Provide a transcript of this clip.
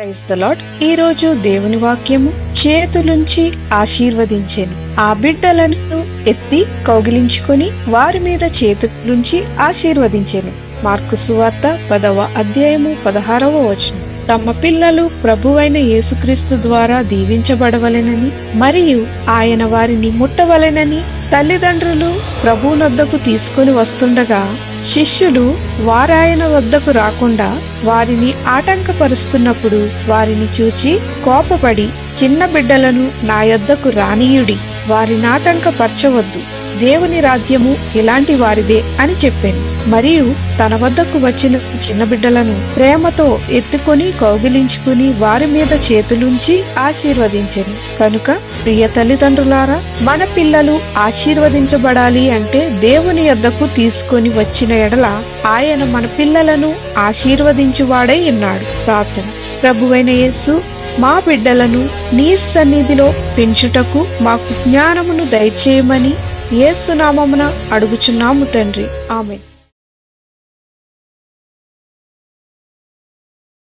Praise the lord ఈ రోజు దేవుని వాక్యము చేతులుంచి ఆశీర్వదించెను. ఆ బిడ్డలను ఎత్తి కౌగిలించుకొని వారి మీద చేతులుంచి ఆశీర్వదించెను. మార్కు సువార్త పదవ అధ్యాయము పదహారవ వచనం. తమ పిల్లలు ప్రభువైన యేసుక్రీస్తు ద్వారా దీవించబడవలెనని మరియు ఆయన వారిని ముట్టవలెనని తల్లిదండ్రులు ప్రభువునొద్దకు తీసుకుని వస్తుండగా శిష్యులు వారాయన వద్దకు రాకుండా వారిని ఆటంకపరుస్తున్నప్పుడు వారిని చూచి కోపపడి చిన్న బిడ్డలను నా యొద్దకు రానీయుడి వారిని ఆటంకపరచవద్దు. దేవుని రాజ్యము ఇలాంటి వారిదే అని చెప్పాను. మరియు తన వద్దకు వచ్చిన చిన్న బిడ్డలను ప్రేమతో ఎత్తుకొని కౌగిలించుకుని వారి మీద చేతులుంచి ఆశీర్వదించను. కనుక ప్రియ తల్లిదండ్రులారా మన పిల్లలు ఆశీర్వదించబడాలి అంటే దేవుని యొద్దకు తీసుకొని వచ్చిన ఎడల ఆయన మన పిల్లలను ఆశీర్వదించువాడై ఉన్నాడు. ప్రార్థన. ప్రభువైన యేసు మా బిడ్డలను నీ సన్నిధిలో పెంచుటకు మాకు జ్ఞానమును దయచేయమని ఏసునామమున అడుగుచున్నాము తండ్రి. ఆమె